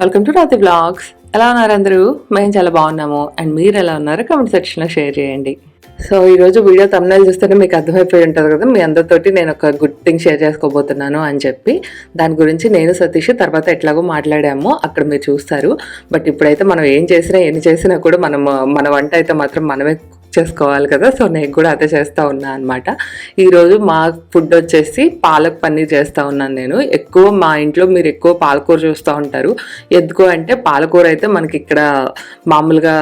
Welcome to రాతి blogs ఎలా ఉన్నారు అందరూ? మేము చాలా బాగున్నాము. అండ్ మీరు ఎలా ఉన్నారు? కమెంట్ సెక్షన్లో షేర్ చేయండి. సో ఈరోజు వీడియో తమిళ చూస్తేనే మీకు అర్థమైపోయి ఉంటుంది కదా? మీ అందరితోటి నేను ఒక గుడ్ థింగ్ షేర్ చేసుకోబోతున్నాను అని చెప్పి. దాని గురించి నేను సతీష్ తర్వాత ఎట్లాగో మాట్లాడాము అక్కడ మీరు చూస్తారు. బట్ ఇప్పుడైతే మనం ఏం చేసినా ఎన్ని చేసినా కూడా మనం మన వంట అయితే మాత్రం మనమే చేసుకోవాలి కదా సో నేను కూడా అదే చేస్తూ ఉన్నా అనమాట ఈరోజు మా ఫుడ్ వచ్చేసి పాలక్ పన్నీర్ చేస్తూ ఉన్నాను నేను. ఎక్కువ మా ఇంట్లో మీరు ఎక్కువ పాలకూర చూస్తూ ఉంటారు. ఎందుకు అంటే పాలకూర అయితే మనకి ఇక్కడ మామూలుగా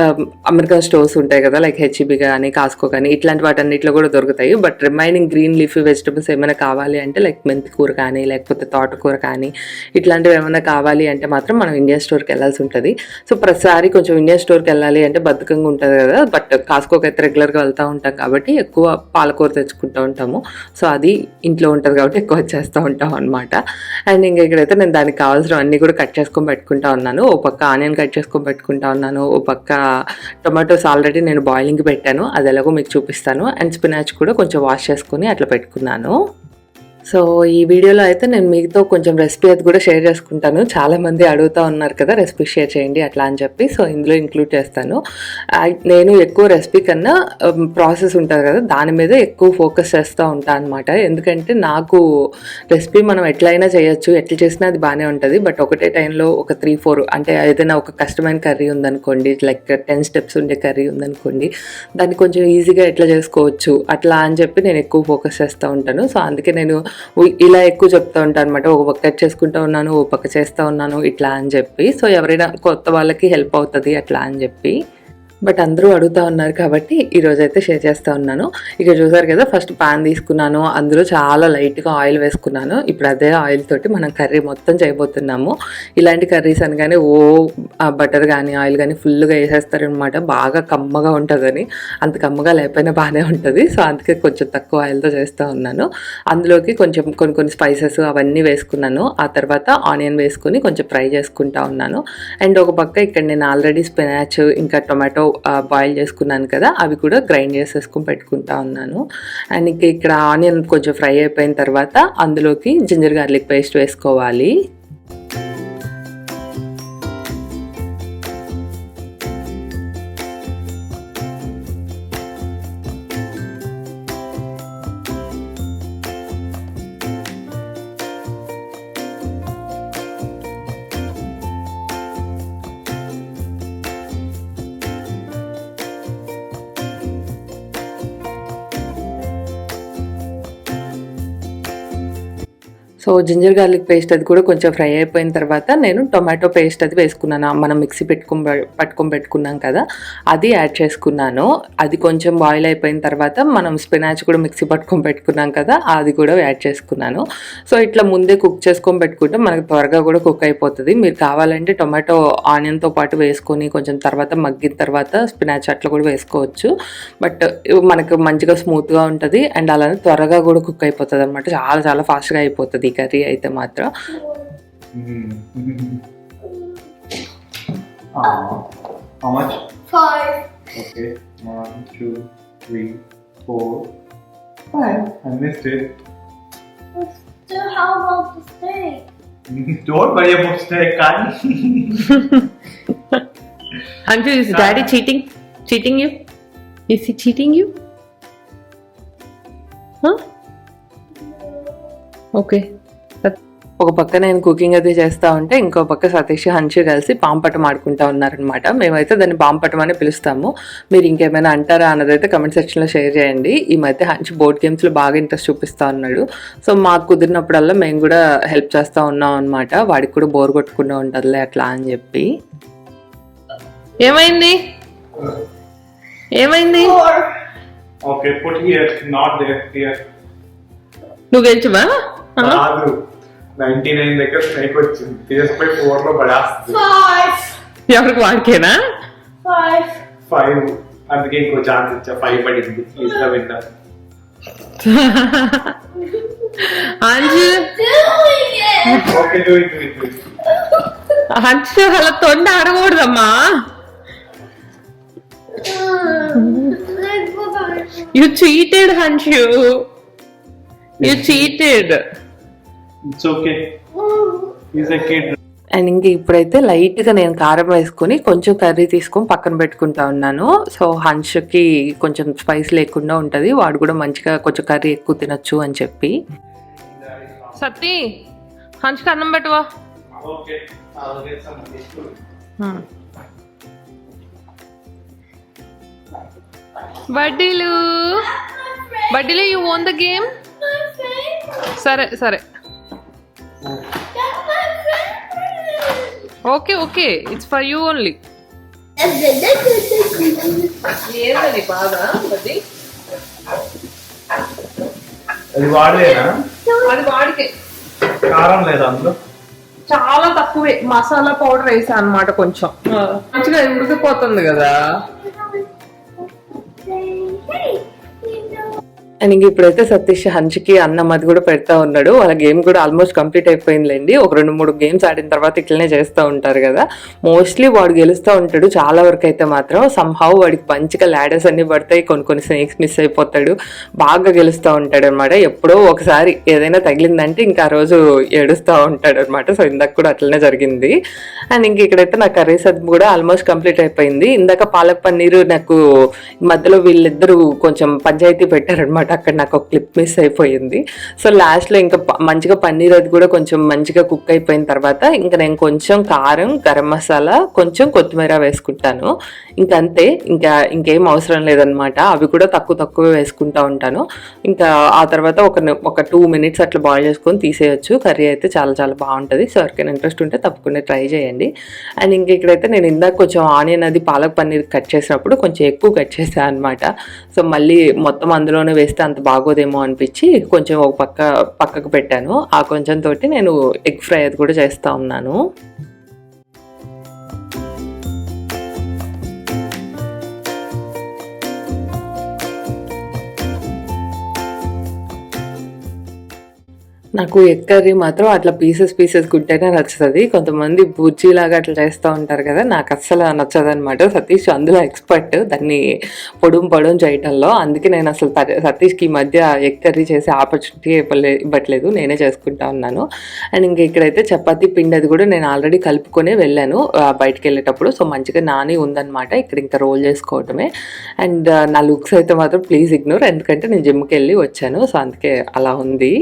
ఆ, అమెరికన్ స్టోర్స్ ఉంటాయి కదా లైక్ హెచ్బి కానీ కాస్కో కానీ ఇట్లాంటి వాటన్నిటిలో కూడా దొరుకుతాయి. But remaining green leafy vegetables ఏమైనా కావాలి అంటే లైక్ మెంతి కూర కానీ లేకపోతే తోటకూర కానీ ఇట్లాంటివి ఏమైనా కావాలి అంటే మాత్రం మనం ఇండియన్ స్టోర్కి వెళ్ళాల్సి ఉంటుంది. సో ప్రతిసారి కొంచెం ఇండియన్ స్టోర్కి వెళ్ళాలి అంటే బద్ధకంగా ఉంటుంది కదా బట్ కాస్కోకి అయితే రెగ్యులర్గా వెళ్తూ ఉంటాం కాబట్టి ఎక్కువ పాలకూర తెచ్చుకుంటూ ఉంటాము. సో అది ఇంట్లో ఉంటుంది కాబట్టి ఎక్కువ చేస్తూ ఉంటాం అనమాట అండ్ ఇంకా ఇక్కడైతే నేను దానికి కావాల్సిన అన్నీ కూడా కట్ చేసుకొని పెట్టుకుంటా ఉన్నాను. ఓ పక్క ఆనియన్ కట్ చేసుకొని పెట్టుకుంటా ఉన్నాను. ఓ పక్క టొమాటోస్ ఆల్రెడీ నేను బాయిలింగ్ పెట్టాను. అది ఎలాగో మీకు చూపిస్తాను. అండ్ స్పినాచ్ కూడా కొంచెం వాష్ చేసుకొని అట్లా పెట్టుకున్నాను. సో ఈ వీడియోలో అయితే నేను మీతో కొంచెం రెసిపీ అది కూడా షేర్ చేసుకుంటాను. చాలా మంది అడుగుతూ ఉన్నారు కదా రెసిపీ షేర్ చేయండి అట్లా అని చెప్పి. సో ఇందులో ఇంక్లూడ్ చేస్తాను. నేను ఎక్కువ రెసిపీ కన్నా um, ప్రాసెస్ ఉంటుంది కదా దాని మీద ఎక్కువ ఫోకస్ చేస్తూ ఉంటాను అనమాట ఎందుకంటే నాకు రెసిపీ మనం ఎట్లయినా చేయొచ్చు ఎట్లా చేసినా అది బాగానే ఉంటుంది. బట్ ఒకటే టైంలో ఒక త్రీ ఫోర్ అంటే ఏదైనా ఒక కష్టమైన కర్రీ ఉందనుకోండి లైక్ టెన్ స్టెప్స్ ఉండే కర్రీ ఉందనుకోండి దాన్ని కొంచెం ఈజీగా ఎట్లా చేసుకోవచ్చు అట్లా అని చెప్పి నేను ఎక్కువ ఫోకస్ చేస్తూ ఉంటాను. సో అందుకే నేను ఇలా ఎక్కువ చెప్తా ఉంటాను అనమాట ఒక పక్క చేసుకుంటూ ఉన్నాను ఓ పక్క చేస్తూ ఉన్నాను ఇట్లా అని చెప్పి. సో ఎవరైనా కొత్త వాళ్ళకి హెల్ప్ అవుతుంది అట్లా అని చెప్పి. బట్ అందరూ అడుగుతా ఉన్నారు కాబట్టి ఈరోజు అయితే షేర్ చేస్తూ ఉన్నాను. ఇక చూసారు కదా ఫస్ట్ పాన్ తీసుకున్నాను. అందులో చాలా లైట్గా ఆయిల్ వేసుకున్నాను. ఇప్పుడు అదే ఆయిల్ తోటి మనం కర్రీ మొత్తం చేయబోతున్నాము. ఇలాంటి కర్రీస్ అనగానే ఓ బటర్ కానీ ఆయిల్ కానీ ఫుల్గా వేసేస్తారనమాట బాగా కమ్మగా ఉంటుందని. అంత కమ్మగా లేకపోయినా బాగానే ఉంటుంది. సో అందుకే కొంచెం తక్కువ ఆయిల్తో చేస్తూ ఉన్నాను. అందులోకి కొంచెం కొన్ని కొన్ని స్పైసెస్ అవన్నీ వేసుకున్నాను. ఆ తర్వాత ఆనియన్ వేసుకుని కొంచెం ఫ్రై చేసుకుంటా ఉన్నాను. అండ్ ఒక పక్క ఇక్కడ నేను ఆల్రెడీ స్పినాచ్ ఇంకా టొమాటో బాయిల్ చేసుకున్నాను కదా అవి కూడా గ్రైండ్ చేసేసుకుని పెట్టుకుంటా ఉన్నాను. అండ్ ఇంక ఇక్కడ ఆనియన్ కొంచెం ఫ్రై అయిపోయిన తర్వాత అందులోకి జింజర్ గార్లిక్ పేస్ట్ వేసుకోవాలి. సో జింజర్ గార్లిక్ పేస్ట్ అది కూడా కొంచెం ఫ్రై అయిపోయిన తర్వాత నేను టొమాటో పేస్ట్ అది వేసుకున్నాను. మనం మిక్సీ పెట్టుకుని పట్టుకొని పెట్టుకున్నాం కదా అది యాడ్ చేసుకున్నాను. అది కొంచెం బాయిల్ అయిపోయిన తర్వాత మనం స్పినాచ్ కూడా మిక్సీ పట్టుకొని పెట్టుకున్నాం కదా అది కూడా యాడ్ చేసుకున్నాను. సో ఇట్లా ముందే కుక్ చేసుకొని పెట్టుకుంటే మనకు త్వరగా కూడా కుక్ అయిపోతుంది. మీరు కావాలంటే టొమాటో ఆనియన్తో పాటు వేసుకొని కొంచెం తర్వాత మగ్గిన తర్వాత స్పినాచ్ అట్లా కూడా వేసుకోవచ్చు. బట్ మనకు మంచిగా స్మూత్గా ఉంటుంది. అండ్ అలానే త్వరగా కూడా కుక్ అయిపోతుంది అనమాట చాలా చాలా ఫాస్ట్గా అయిపోతుంది. ಕರಿ ಐತೆ ಮಾತ್ರ. How much? Okay. ఒక పక్క నేను కుకింగ్ అది చేస్తా ఉంటే ఇంకో పక్క సతీష్ హన్షి కలిసి పాంపటం ఆడుకుంటా ఉన్నారనమాట మేమైతే దాన్ని పాంపటం అని పిలుస్తాము. మీరు ఇంకేమైనా అంటారా అన్నదైతే కమెంట్ సెక్షన్లో షేర్ చేయండి. ఈ మధ్య హన్షి బోర్డ్ గేమ్స్లో బాగా ఇంట్రెస్ట్ చూపిస్తా ఉన్నాడు. సో మాకు కుదిరినప్పుడల్లా మేము కూడా హెల్ప్ చేస్తూ ఉన్నాం అనమాట వాడికి కూడా బోర్ కొట్టకుండా ఉంటుందిలే అట్లా అని చెప్పి. ఏమైంది? ఏమైంది. నువ్వు గెలిచవా? నైన్టీ నైన్ దగ్గర స్నేక్ వచ్చింది తీసుకుపోయి ఫోర్ లో పడేస్తుంది Five. ఎవరికి వాడికేనా Five. ఫైవ్ అందుకే ఇంకో ఛాన్స్ ఇచ్చా ఫైవ్ పడింది ఇట్లా విన్నా Anju Doing it. Okay do it do it Anju అలా తొండ ఆడకూడదమ్మా Let's go back. You cheated Hanshu you cheated it's okay is a kid and ఇంక ఇప్పుడైతే లైట్గా నేను కారం వేసుకొని కొంచెం కర్రీ తీసుకొని పక్కన పెట్టుకుంటా ఉన్నాను. సో హన్షకి కొంచెం స్పైస్ లేకుండా ఉంటుంది. వాడు కూడా మంచిగా కొంచెం కర్రీ ఎక్కువ తినొచ్చు అని చెప్పి. సత్తి హన్ష్కి అన్నం పెట్టువా. బడ్డీలు బడ్డీలు యూ ఓన్ ద గేమ్. సరే సరే. Okay okay it's for you only ఏంటది బాగా అది అది వాడేనా? అది వాడికే. కారం లేదా అందులో? చాలా తక్కువే. మసాలా పౌడర్ వేసా అన్నమాట కొంచెం. మంచిగా ఉడికిపోతుంది కదా. అండ్ ఇంక ఇప్పుడైతే సతీష్ హంచ్కి అన్నం అది కూడా పెడతా ఉన్నాడు. వాళ్ళ గేమ్ కూడా ఆల్మోస్ట్ కంప్లీట్ అయిపోయిందిలేండి. ఒక రెండు మూడు గేమ్స్ ఆడిన తర్వాత ఇట్లనే చేస్తూ ఉంటారు కదా. మోస్ట్లీ వాడు గెలుస్తూ ఉంటాడు చాలా వరకు అయితే మాత్రం. సంహౌ వాడికి మంచిగా ల్యాడర్స్ అన్ని పడతాయి. కొన్ని కొన్ని స్నేక్స్ మిస్ అయిపోతాడు. బాగా గెలుస్తూ ఉంటాడు అనమాట ఎప్పుడో ఒకసారి ఏదైనా తగిలిందంటే ఇంకా ఆ రోజు ఏడుస్తూ ఉంటాడు అనమాట సో ఇందాక కూడా అట్లనే జరిగింది. అండ్ ఇంక ఇక్కడైతే నా కర్రీస్ అది కూడా ఆల్మోస్ట్ కంప్లీట్ అయిపోయింది. ఇందాక పాలక్ పన్నీరు నాకు మధ్యలో వీళ్ళిద్దరూ కొంచెం పంచాయతీ పెట్టారనమాట. అక్కడ నాకు ఒక క్లిప్ మిస్ అయిపోయింది. సో లాస్ట్లో ఇంకా మంచిగా పన్నీర్ అది కూడా కొంచెం మంచిగా కుక్ అయిపోయిన తర్వాత ఇంకా నేను కొంచెం కారం గరం మసాలా కొంచెం కొత్తిమీర వేసుకుంటాను. ఇంకంతే అంతే ఇంకా ఇంకేం అవసరం లేదనమాట అవి కూడా తక్కువ తక్కువ వేసుకుంటా ఉంటాను. ఇంకా ఆ తర్వాత ఒక ఒక టూ మినిట్స్ అట్లా బాయిల్ చేసుకొని తీసేయచ్చు. కర్రీ అయితే చాలా చాలా బాగుంటుంది. సో ఎవరికైనా ఇంట్రెస్ట్ ఉంటే తప్పకుండా ట్రై చేయండి. అండ్ ఇంక ఇక్కడైతే నేను ఇందాక కొంచెం ఆనియన్ అది పాలక్ పన్నీర్ కట్ చేసినప్పుడు కొంచెం ఎక్కువ కట్ చేశాను అనమాట సో మళ్ళీ మొత్తం అందులోనే వేస్తే అంత బాగోదేమో అనిపించి కొంచెం ఒక పక్క పక్కకు పెట్టాను. ఆ కొంచెం తోటి నేను ఎగ్ ఫ్రై అది కూడా చేస్తూ ఉన్నాను. నాకు ఎగ్ కర్రీ మాత్రం అట్లా పీసెస్ పీసెస్ గుంటేనే నచ్చుతుంది. కొంతమంది బుజ్జిలాగా అట్లా చేస్తూ ఉంటారు కదా నాకు అస్సలు నచ్చదు అనమాట సతీష్ అందులో ఎక్స్పర్ట్ దాన్ని పొడుం పొడుం చేయటంలో. అందుకే నేను అసలు సతీష్కి ఈ మధ్య ఎగ్ కర్రీ చేసే ఆపర్చునిటీ ఇవ్వలే ఇవ్వట్లేదు. నేనే చేసుకుంటా ఉన్నాను. అండ్ ఇంక ఇక్కడైతే చపాతీ పిండి అది కూడా నేను ఆల్రెడీ కలుపుకొని వెళ్ళాను బయటకు బయటికి వెళ్ళేటప్పుడు. సో మంచిగా నాని ఉందనమాట ఇక్కడ ఇంకా రోల్ చేసుకోవటమే. అండ్ నా లుక్స్ అయితే మాత్రం ప్లీజ్ ఇగ్నోర్ ఎందుకంటే నేను జిమ్కి వెళ్ళి వచ్చాను. సో అందుకే అలా ఉంది.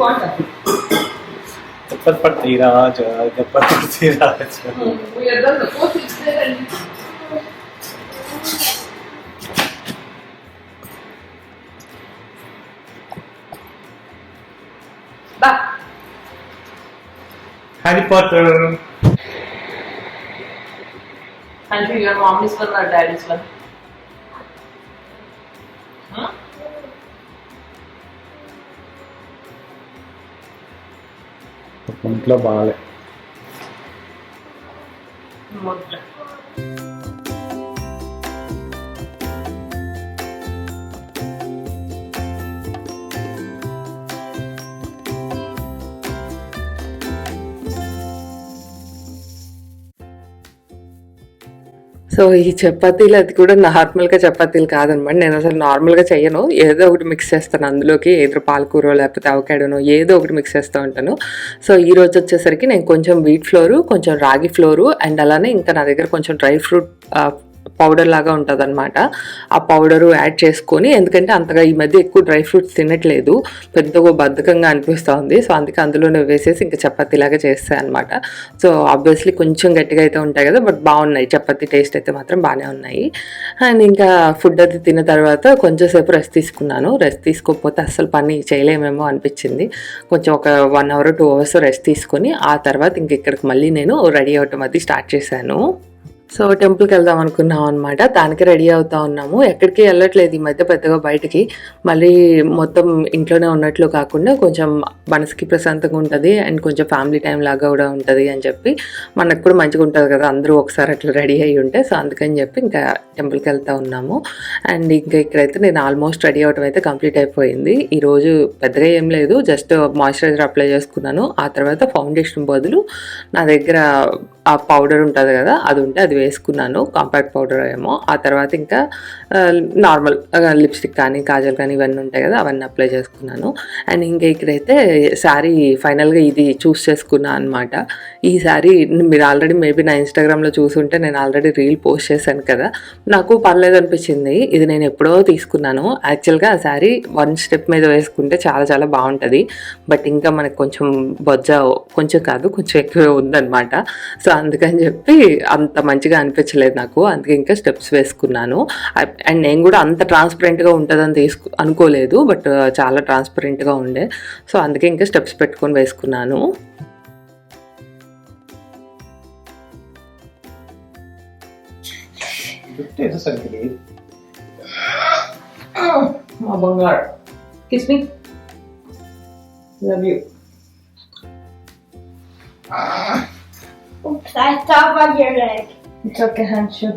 ఐ థింక్ వాటర్ దెబ్బలు పడతాయి రాజా దెబ్బలు పడతాయి రాజా హ్యారీ పాటర్ అంటే your mummy's one or daddy's one globale. Molto. So ఈ చపాతీలు అది కూడా నార్మల్గా చపాతీలు కాదనమాట. నేను అసలు నార్మల్గా చేయను ఏదో ఒకటి మిక్స్ చేస్తాను అందులోకి. ఏదో పాలకూర లేకపోతే అవకాడను ఏదో ఒకటి మిక్స్ చేస్తూ ఉంటాను. సో ఈ రోజు వచ్చేసరికి నేను కొంచెం వీట్ ఫ్లోరు కొంచెం రాగి ఫ్లోరు అండ్ అలానే ఇంకా నా దగ్గర కొంచెం డ్రై ఫ్రూట్ పౌడర్ లాగా ఉంటుంది అనమాట ఆ పౌడరు యాడ్ చేసుకొని ఎందుకంటే అంతగా ఈ మధ్య ఎక్కువ డ్రై ఫ్రూట్స్ తినట్లేదు. పెద్దగా బద్ధకంగా అనిపిస్తూ ఉంది సో అందుకే అందులోనే వేసేసి ఇంకా చపాతీలాగా చేస్తాయి అనమాట సో ఆబ్వియస్లీ కొంచెం గట్టిగా అయితే ఉంటాయి కదా బట్ బాగున్నాయి. చపాతీ టేస్ట్ అయితే మాత్రం బాగానే ఉన్నాయి. అండ్ ఇంకా ఫుడ్ అది తిన్న తర్వాత కొంచెం సేపు రెస్ట్ తీసుకున్నాను. రెస్ట్ తీసుకోకపోతే అస్సలు పని చేయలేమేమో అనిపించింది. కొంచెం ఒక one hour two hours rest తీసుకొని ఆ తర్వాత ఇంక ఇక్కడికి మళ్ళీ నేను రెడీ అవటం అది స్టార్ట్ చేశాను. సో టెంపుల్కి వెళ్దాం అనుకున్నాం అనమాట దానికి రెడీ అవుతా ఉన్నాము. ఎక్కడికి వెళ్ళట్లేదు ఈ మధ్య పెద్దగా బయటికి. మళ్ళీ మొత్తం ఇంట్లోనే ఉన్నట్లు కాకుండా కొంచెం మనసుకి ప్రశాంతంగా ఉంటుంది. అండ్ కొంచెం ఫ్యామిలీ టైం లాగా కూడా ఉంటుంది అని చెప్పి. మనకు కూడా మంచిగా ఉంటుంది కదా అందరూ ఒకసారి అట్లా రెడీ అయ్యి ఉంటే. సో అందుకని చెప్పి ఇంకా టెంపుల్కి వెళ్తా ఉన్నాము. అండ్ ఇంకా ఇక్కడైతే నేను ఆల్మోస్ట్ రెడీ అవడం అయితే కంప్లీట్ అయిపోయింది. ఈరోజు పెద్దగా ఏం లేదు. జస్ట్ మాయిశ్చరైజర్ అప్లై చేసుకున్నాను. ఆ తర్వాత ఫౌండేషన్ బదులు నా దగ్గర ఆ పౌడర్ ఉంటుంది కదా అది ఉంటే అది వేసుకున్నాను కాంపాక్ట్ పౌడర్ ఏమో. ఆ తర్వాత ఇంకా నార్మల్ లిప్స్టిక్ కానీ కాజల్ కానీ ఇవన్నీ ఉంటాయి కదా అవన్నీ అప్లై చేసుకున్నాను. అండ్ ఇంకా ఇక్కడైతే శారీ ఫైనల్గా ఇది చూస్ చేసుకున్నాను అనమాట ఈ శారీ మీరు ఆల్రెడీ మేబీ నా ఇన్స్టాగ్రామ్లో చూసుంటే నేను ఆల్రెడీ రీల్ పోస్ట్ చేశాను కదా. నాకు పర్లేదు అనిపించింది. ఇది నేను ఎప్పుడో తీసుకున్నాను. యాక్చువల్గా ఆ శారీ వన్ స్టెప్ మీద వేసుకుంటే చాలా చాలా బాగుంటుంది. బట్ ఇంకా మనకు కొంచెం బొజ్జ కొంచెం కాదు కొంచెం ఎక్కువే ఉందన్నమాట. సో అందుకని చెప్పి అంత మంచిగా అనిపించలేదు నాకు. అందుకే ఇంకా స్టెప్స్ వేసుకున్నాను. అండ్ నేను కూడా అంత ట్రాన్స్పరెంట్గా ఉంటుందని తీసుకు అనుకోలేదు బట్ చాలా ట్రాన్స్పరెంట్గా ఉండే. సో అందుకే ఇంకా స్టెప్స్ పెట్టుకొని వేసుకున్నాను. జుట్టు ఏదో సరిగ్గా లేదు. మా బంగారు. Kiss me love you Oops, I stop on your leg. It's okay hand shoe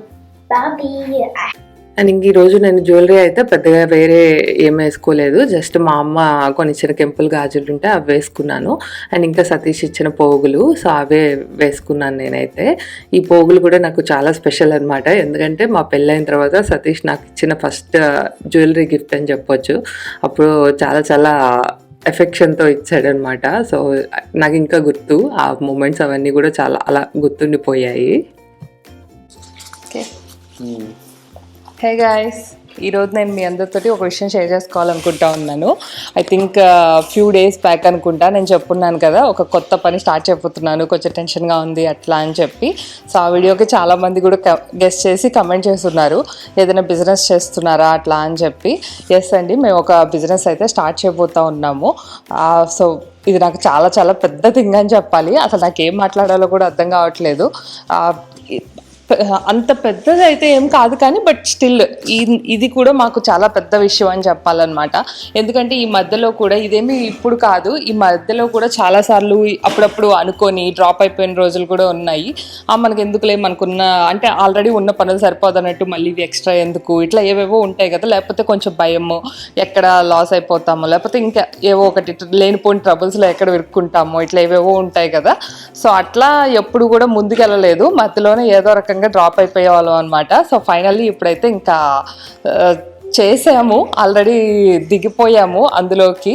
and ఇంక ఈరోజు నేను జ్యువెలరీ అయితే పెద్దగా వేరే ఏం వేసుకోలేదు. జస్ట్ మా అమ్మ కొన్ని ఇచ్చిన కెంపుల్ గాజులు ఉంటే అవి వేసుకున్నాను. అండ్ ఇంకా సతీష్ ఇచ్చిన పోగులు సో అవే వేసుకున్నాను నేనైతే. ఈ పోగులు కూడా నాకు చాలా స్పెషల్ అనమాట ఎందుకంటే మా పెళ్ళైన తర్వాత సతీష్ నాకు ఇచ్చిన ఫస్ట్ జ్యువెలరీ గిఫ్ట్ అని చెప్పొచ్చు. అప్పుడు చాలా చాలా ఎఫెక్షన్తో ఇచ్చాడనమాట సో నాకు ఇంకా గుర్తు ఆ మూమెంట్స్ అవన్నీ కూడా చాలా అలా గుర్తుండిపోయాయి. ఓకే. హే గాయస్ ఈరోజు నేను మీ అందరితోటి ఒక విషయం షేర్ చేసుకోవాలనుకుంటా ఉన్నాను. I think few days back అనుకుంటా నేను చెప్పున్నాను కదా ఒక కొత్త పని స్టార్ట్ చేయబోతున్నాను కొంచెం టెన్షన్గా ఉంది అట్లా అని చెప్పి. సో ఆ వీడియోకి చాలామంది కూడా గెస్ట్ చేసి కమెంట్ చేస్తున్నారు. ఏదైనా బిజినెస్ చేస్తున్నారా అట్లా అని చెప్పి. ఎస్ అండి మేము ఒక బిజినెస్ అయితే స్టార్ట్ చేయబోతా ఉన్నాము. సో ఇది నాకు చాలా చాలా పెద్ద థింగ్ అని చెప్పాలి. అసలు నాకు ఏం మాట్లాడాలో కూడా అర్థం కావట్లేదు. అంత పెద్దది అయితే ఏం కాదు కానీ బట్ స్టిల్ ఇది కూడా మాకు చాలా పెద్ద విషయం అని చెప్పాలన్నమాట. ఎందుకంటే ఈ మధ్యలో కూడా ఇదేమి ఇప్పుడు కాదు. ఈ మధ్యలో కూడా చాలాసార్లు అప్పుడప్పుడు అనుకొని డ్రాప్ అయిపోయిన రోజులు కూడా ఉన్నాయి. ఆ మనకి ఎందుకులే మనకున్న అంటే ఆల్రెడీ ఉన్న పనులు సరిపోదన్నట్టు మళ్ళీ ఇవి ఎక్స్ట్రా ఎందుకు? ఇట్లా ఏవేవో ఉంటాయి కదా లేకపోతే కొంచెం భయము ఎక్కడ లాస్ అయిపోతామో లేకపోతే ఇంకా ఏవో ఒకటి లేనిపోయిన ట్రబుల్స్లో ఎక్కడ విరుక్కుంటామో ఇట్లా ఏవేవో ఉంటాయి కదా. సో అట్లా ఎప్పుడు కూడా ముందుకెళ్ళలేదు. మధ్యలోనే ఏదో రకంగా డ్రాప్ అయిపోయేవాళ్ళం అనమాట సో ఫైనల్లీ ఇప్పుడైతే ఇంకా uh, చేసాము. ఆల్రెడీ దిగిపోయాము అందులోకి.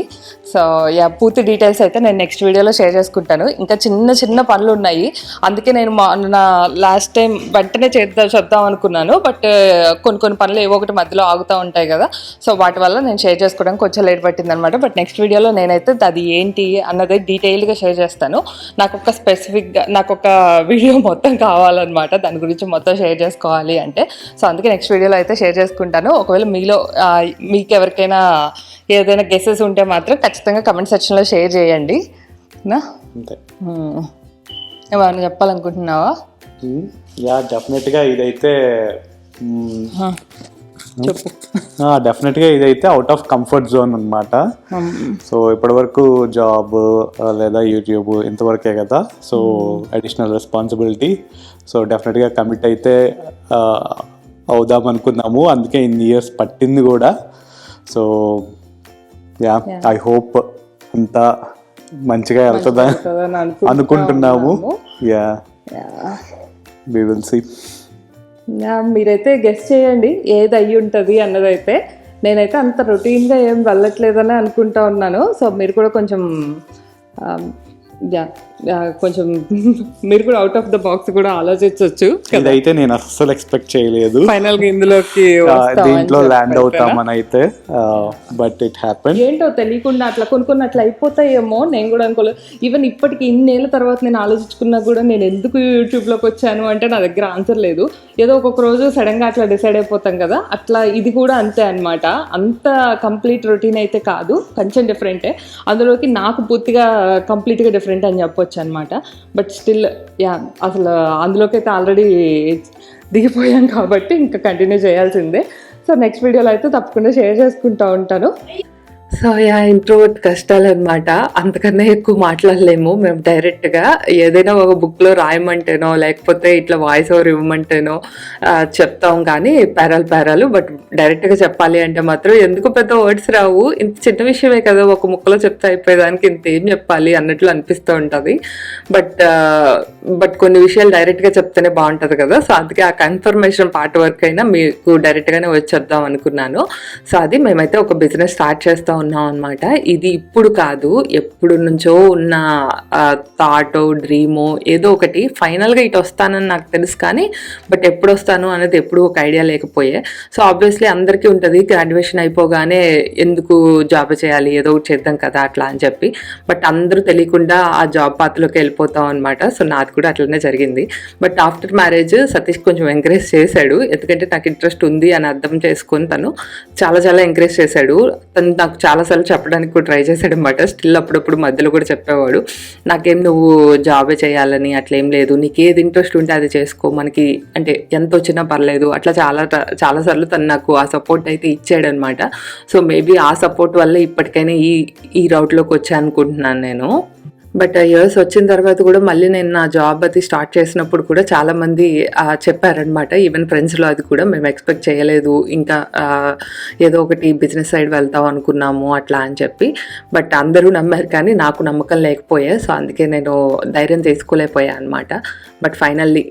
సో యా పూర్తి డీటెయిల్స్ అయితే నేను నెక్స్ట్ వీడియోలో షేర్ చేసుకుంటాను. ఇంకా చిన్న చిన్న పనులు ఉన్నాయి. అందుకే నేను మా నా లాస్ట్ టైం వెంటనే చేద్దాం చెప్దాం అనుకున్నాను. బట్ uh, కొన్ని కొన్ని పనులు ఏవో ఒకటి మధ్యలో ఆగుతూ ఉంటాయి కదా. సో వాటి వల్ల నేను షేర్ చేసుకోవడానికి కొంచెం లేట్ పట్టింది అనమాట బట్ నెక్స్ట్ వీడియోలో నేనైతే అది ఏంటి అన్నది డీటెయిల్గా షేర్ చేస్తాను. నాకు ఒక స్పెసిఫిక్గా నాకు ఒక వీడియో మొత్తం కావాలన్నమాట. దాని గురించి మొత్తం షేర్ చేసుకోవాలి అంటే. సో అందుకే నెక్స్ట్ వీడియోలో అయితే షేర్ చేసుకుంటాను. ఒకవేళ మీలో మీకు ఎవరికైనా ఏదైనా గెసెస్ ఉంటే మాత్రం ఖచ్చితంగా కమెంట్ సెక్షన్లో షేర్ చేయండి. నా. ఏమన్నా చెప్పాలనుకుంటున్నావా? యా డెఫినెట్గా ఇదైతే. చెప్పు. డెఫినెట్గా ఇదైతే అవుట్ ఆఫ్ కంఫర్ట్ జోన్ అనమాట సో ఇప్పటివరకు జాబ్ లేదా యూట్యూబ్ ఇంతవరకే కదా. సో అడిషనల్ రెస్పాన్సిబిలిటీ సో డెఫినెట్గా కమిట్ అయితే అవుదాం అనుకున్నాము. అందుకే ఇన్ని ఇయర్స్ పట్టింది కూడా. సో యా ఐ హోప్ అంతా మంచిగా వెళ్తుందని అనుకుంటున్నాము. Yeah we will see yeah, మీరైతే గెస్ చేయండి ఏది అయ్యి ఉంటుంది అన్నదైతే. నేనైతే అంత రొటీన్గా ఏం వెళ్ళట్లేదని అనుకుంటా ఉన్నాను. సో మీరు కూడా కొంచెం యా, కొంచెం మీరు కూడా అవుట్ ఆఫ్ ద బాక్స్ కూడా ఆలోచించవచ్చు ఇదైతే నేను అస్సలు ఎక్స్పెక్ట్ చేయలేదు. ఫైనల్గా ఇందులోకి దీంట్లో ల్యాండ్ అవుతామని అయితే బట్ ఇట్ హ్యాపెన్ ఏంటో తెలియకుండా అట్లా కొన్ని కొన్ని అట్లా అయిపోతాయేమో. నేను కూడా అనుకోలేదు ఈవెన్ ఇప్పటికి ఇన్నేళ్ళ తర్వాత నేను ఆలోచించుకున్నా కూడా నేను ఎందుకు యూట్యూబ్లోకి వచ్చాను అంటే నా దగ్గర ఆన్సర్ లేదు. ఏదో ఒక్కొక్క రోజు సడన్గా అట్లా డిసైడ్ అయిపోతాం కదా. అట్లా ఇది కూడా అంతే అన్నమాట. అంత కంప్లీట్ రొటీన్ అయితే కాదు. కొంచెం డిఫరెంటే అందులోకి నాకు పూర్తిగా కంప్లీట్గా డిఫరెంట్ అని చెప్పొచ్చు. అనమాట బట్ స్టిల్ యా అసలు అందులోకైతే ఆల్రెడీ దిగిపోయాం కాబట్టి ఇంకా కంటిన్యూ చేయాల్సిందే. సో నెక్స్ట్ వీడియోలో అయితే తప్పకుండా షేర్ చేసుకుంటూ ఉంటాను. సో యా ఇంట్రోవర్ట్ కష్టాలు అనమాట అంతకన్నా ఎక్కువ మాట్లాడలేము. మేము డైరెక్ట్గా ఏదైనా ఒక బుక్లో రాయమంటేనో లేకపోతే ఇట్లా వాయిస్ ఓవర్ ఇవ్వమంటేనో చెప్తాం కానీ పేరాలు పేరాలు. బట్ డైరెక్ట్గా చెప్పాలి అంటే మాత్రం ఎందుకు పెద్ద వర్డ్స్ రావు? ఇంత చిన్న విషయమే కదా ఒక ముక్కలో చెప్తే అయిపోయేదానికి ఇంత ఏం చెప్పాలి అన్నట్లు అనిపిస్తూ ఉంటుంది. బట్ బట్ కొన్ని విషయాలు డైరెక్ట్గా చెప్తేనే బాగుంటుంది కదా. సో అందుకే ఆ కన్ఫర్మేషన్ పార్ట్ వర్క్ అయినా మీకు డైరెక్ట్గానే వచ్చేద్దాం అనుకున్నాను. సో అది మేమైతే ఒక బిజినెస్ స్టార్ట్ చేస్తాం ఉన్నాం అనమాట ఇది ఇప్పుడు కాదు ఎప్పుడు నుంచో ఉన్న థాటో డ్రీమో ఏదో ఒకటి. ఫైనల్గా ఇటు వస్తానని నాకు తెలుసు కానీ బట్ ఎప్పుడు వస్తాను అనేది ఎప్పుడు ఒక ఐడియా లేకపోయే. సో ఆబ్వియస్లీ అందరికీ ఉంటుంది గ్రాడ్యుయేషన్ అయిపోగానే ఎందుకు జాబ్ చేయాలి ఏదో ఒకటి చేద్దాం కదా అట్లా అని చెప్పి. బట్ అందరూ తెలియకుండా ఆ జాబ్ పాత్రలోకి వెళ్ళిపోతాం అనమాట సో నాది కూడా అట్లనే జరిగింది. బట్ ఆఫ్టర్ మ్యారేజ్ సతీష్ కొంచెం ఎంకరేజ్ చేశాడు. ఎందుకంటే నాకు ఇంట్రెస్ట్ ఉంది అని అర్థం చేసుకొని తను చాలా చాలా ఎంకరేజ్ చేశాడు. తను నాకు చాలాసార్లు చెప్పడానికి కూడా ట్రై చేశాడనమాట. స్టిల్ అప్పుడప్పుడు మధ్యలో కూడా చెప్పేవాడు. నాకేం నువ్వు జాబే చేయాలని అట్లేం లేదు. నీకు ఏది ఇంట్రెస్ట్ ఉంటే అది చేసుకో. మనకి అంటే ఎంత వచ్చినా పర్లేదు. అట్లా చాలా చాలాసార్లు తను నాకు ఆ సపోర్ట్ అయితే ఇచ్చాడు అనమాట సో మేబీ ఆ సపోర్ట్ వల్ల ఇప్పటికైనా ఈ ఈ రౌట్లోకి వచ్చాను అనుకుంటున్నాను నేను. బట్ ఇయర్స్ వచ్చిన తర్వాత కూడా మళ్ళీ నేను నా జాబ్ అది స్టార్ట్ చేసినప్పుడు కూడా చాలామంది చెప్పారనమాట ఈవెన్ ఫ్రెండ్స్లో అది కూడా మేము ఎక్స్పెక్ట్ చేయలేదు. ఇంకా ఏదో ఒకటి బిజినెస్ సైడ్ వెళ్తాం అనుకున్నాము అట్లా అని చెప్పి. బట్ అందరూ నమ్మారు కానీ నాకు నమ్మకం లేకపోయా. సో అందుకే నేను ధైర్యం తీసుకోలేకపోయా అనమాట బట్ ఫైనల్లీ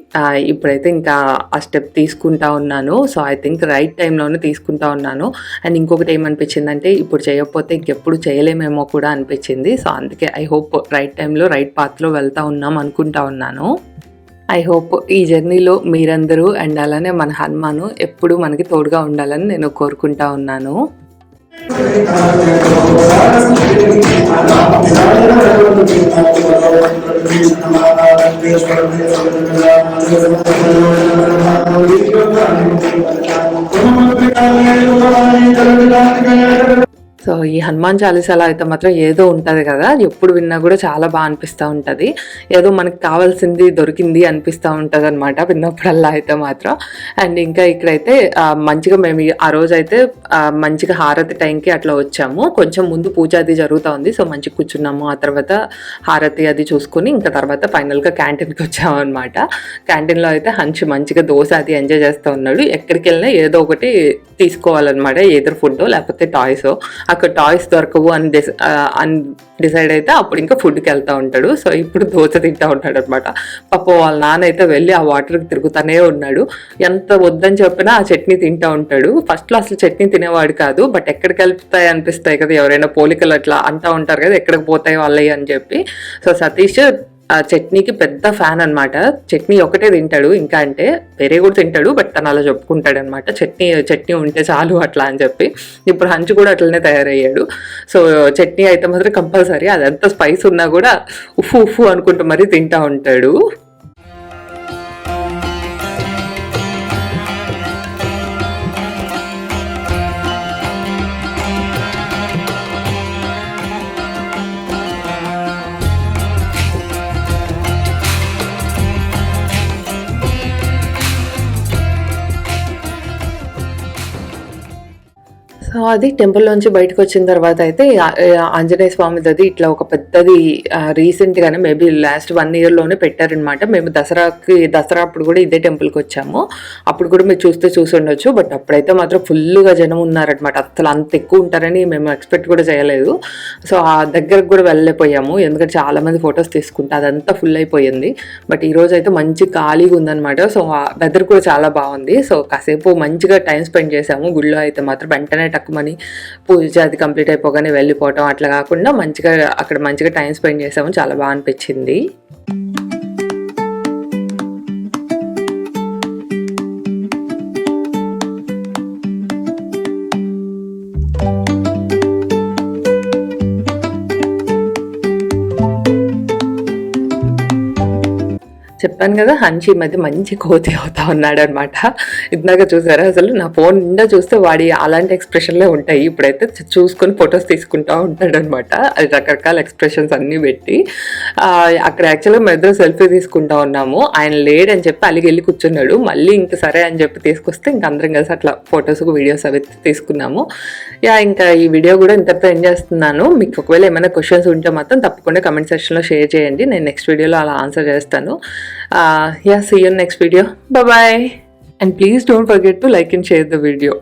ఇప్పుడైతే ఇంకా ఆ స్టెప్ తీసుకుంటా ఉన్నాను. సో ఐ థింక్ రైట్ టైంలోనే తీసుకుంటా ఉన్నాను. అండ్ ఇంకొకటి ఏమనిపించిందంటే ఇప్పుడు చేయకపోతే ఇంకెప్పుడు చేయలేమేమో కూడా అనిపించింది. సో అందుకే ఐ హోప్ రైట్ టైంలో రైట్ పాత్లో వెళ్తా ఉన్నాం అనుకుంటా ఉన్నాను. ఐ హోప్ ఈ జర్నీలో మీరందరూ అండ్ అలానే మన హనుమాను ఎప్పుడు మనకి తోడుగా ఉండాలని నేను కోరుకుంటా ఉన్నాను. ఈ హనుమాన్ చాలీసాలో అయితే మాత్రం ఏదో ఉంటుంది కదా ఎప్పుడు విన్నా కూడా చాలా బాగా అనిపిస్తూ ఉంటుంది. ఏదో మనకు కావాల్సింది దొరికింది అనిపిస్తూ ఉంటుంది అనమాట విన్నప్పుడల్లా అయితే మాత్రం. అండ్ ఇంకా ఇక్కడైతే మంచిగా మేము ఆ రోజు అయితే మంచిగా హారతి టైంకి అట్లా వచ్చాము. కొంచెం ముందు పూజ అది జరుగుతూ ఉంది సో మంచిగా కూర్చున్నాము. ఆ తర్వాత హారతి అది చూసుకుని ఇంకా తర్వాత ఫైనల్గా క్యాంటీన్కి వచ్చాము అనమాట క్యాంటీన్లో అయితే హంచి మంచిగా దోశ అది ఎంజాయ్ చేస్తూ ఉన్నాడు. ఎక్కడికి వెళ్ళినా ఏదో ఒకటి తీసుకోవాలన్నమాట ఏదర్ ఫుడ్ లేకపోతే టాయ్స్. అక్కడ టాయ్స్ దొరకవు అని డిస్ అన్ అని డిసైడ్ అయితే అప్పుడు ఇంకా ఫుడ్కి వెళ్తూ ఉంటాడు. సో ఇప్పుడు దోశ తింటూ ఉంటాడు అనమాట పాప వాళ్ళ నాన్న అయితే వెళ్ళి ఆ వాటర్కి తిరుగుతూనే ఉన్నాడు. ఎంత వద్దని చెప్పినా ఆ చట్నీ తింటూ ఉంటాడు. ఫస్ట్లో అసలు చట్నీ తినేవాడు కాదు బట్ ఎక్కడికి వెళ్తాయి అనిపిస్తాయి కదా ఎవరైనా పోలికలు అట్లా అంటూ ఉంటారు కదా ఎక్కడికి పోతాయి వాళ్ళవి అని చెప్పి. సో సతీష్ ఆ చట్నీకి పెద్ద ఫ్యాన్ అన్నమాట. చట్నీ ఒకటే తింటాడు ఇంకా అంటే వేరే కూడా తింటాడు బట్ తను అలా చెప్పుకుంటాడు అనమాట చట్నీ చట్నీ ఉంటే చాలు అట్లా అని చెప్పి. ఇప్పుడు హంచు కూడా అట్లనే తయారయ్యాడు. సో చట్నీ అయితే మాత్రం కంపల్సరీ అదంతా స్పైస్ ఉన్నా కూడా ఉఫ్ ఉఫ్ అనుకుంటూ మరీ తింటా ఉంటాడు. అది టెంపుల్లోంచి బయటకు వచ్చిన తర్వాత అయితే ఆంజనేయ స్వామిది అది ఇట్లా ఒక పెద్దది రీసెంట్ గానే మేబీ లాస్ట్ వన్ ఇయర్లోనే పెట్టారనమాట మేము దసరాకి దసరా అప్పుడు కూడా ఇదే టెంపుల్కి వచ్చాము. అప్పుడు కూడా మీరు చూస్తే చూసి ఉండొచ్చు. బట్ అప్పుడైతే మాత్రం ఫుల్గా జనం ఉన్నారనమాట అసలు అంత ఎక్కువ ఉంటారని మేము ఎక్స్పెక్ట్ కూడా చేయలేదు. సో ఆ దగ్గరకు కూడా వెళ్ళలేకపోయాము. ఎందుకంటే చాలా మంది ఫొటోస్ తీసుకుంటే అదంతా ఫుల్ అయిపోయింది. బట్ ఈరోజు అయితే మంచి ఖాళీగా ఉందన్నమాట. సో ఆ వెదర్ కూడా చాలా బాగుంది. సో కాసేపు మంచిగా టైం స్పెండ్ చేసాము. గుడిలో అయితే మాత్రం వెంటనే మనీ పూజ అది కంప్లీట్ అయిపోగానే వెళ్ళిపోవటం అట్లా కాకుండా మంచిగా అక్కడ మంచిగా టైం స్పెండ్ చేసాము. చాలా బాగా అనిపించింది. చెప్పాను కదా హన్షి మధ్య మంచి కోతి అవుతా ఉన్నాడు అనమాట ఇందాక చూసారా అసలు నా ఫోన్ నిండా చూస్తే వాడి అలాంటి ఎక్స్ప్రెషన్లే ఉంటాయి. ఇప్పుడైతే చూసుకొని ఫొటోస్ తీసుకుంటా ఉంటాడు అనమాట అది రకరకాల ఎక్స్ప్రెషన్స్ అన్నీ పెట్టి. అక్కడ యాక్చువల్గా మేము ఇద్దరు సెల్ఫీ తీసుకుంటా ఉన్నాము. ఆయన లేడని చెప్పి అలిగి వెళ్ళి కూర్చున్నాడు. మళ్ళీ ఇంక సరే అని చెప్పి తీసుకొస్తే ఇంక అందరం కలిసి అట్లా ఫొటోస్ వీడియోస్ అవి తీసుకున్నాము. యా ఇంకా ఈ వీడియో కూడా ఇంతటితో ఏం చేస్తున్నాను. మీకు ఒకవేళ ఏమైనా క్వశ్చన్స్ ఉంటే మాత్రం తప్పకుండా కమెంట్ సెక్షన్లో షేర్ చేయండి. నేను నెక్స్ట్ వీడియోలో అలా ఆన్సర్ చేస్తాను. Uh, yeah, see you in next video. Bye bye. And please don't forget to like and share the video.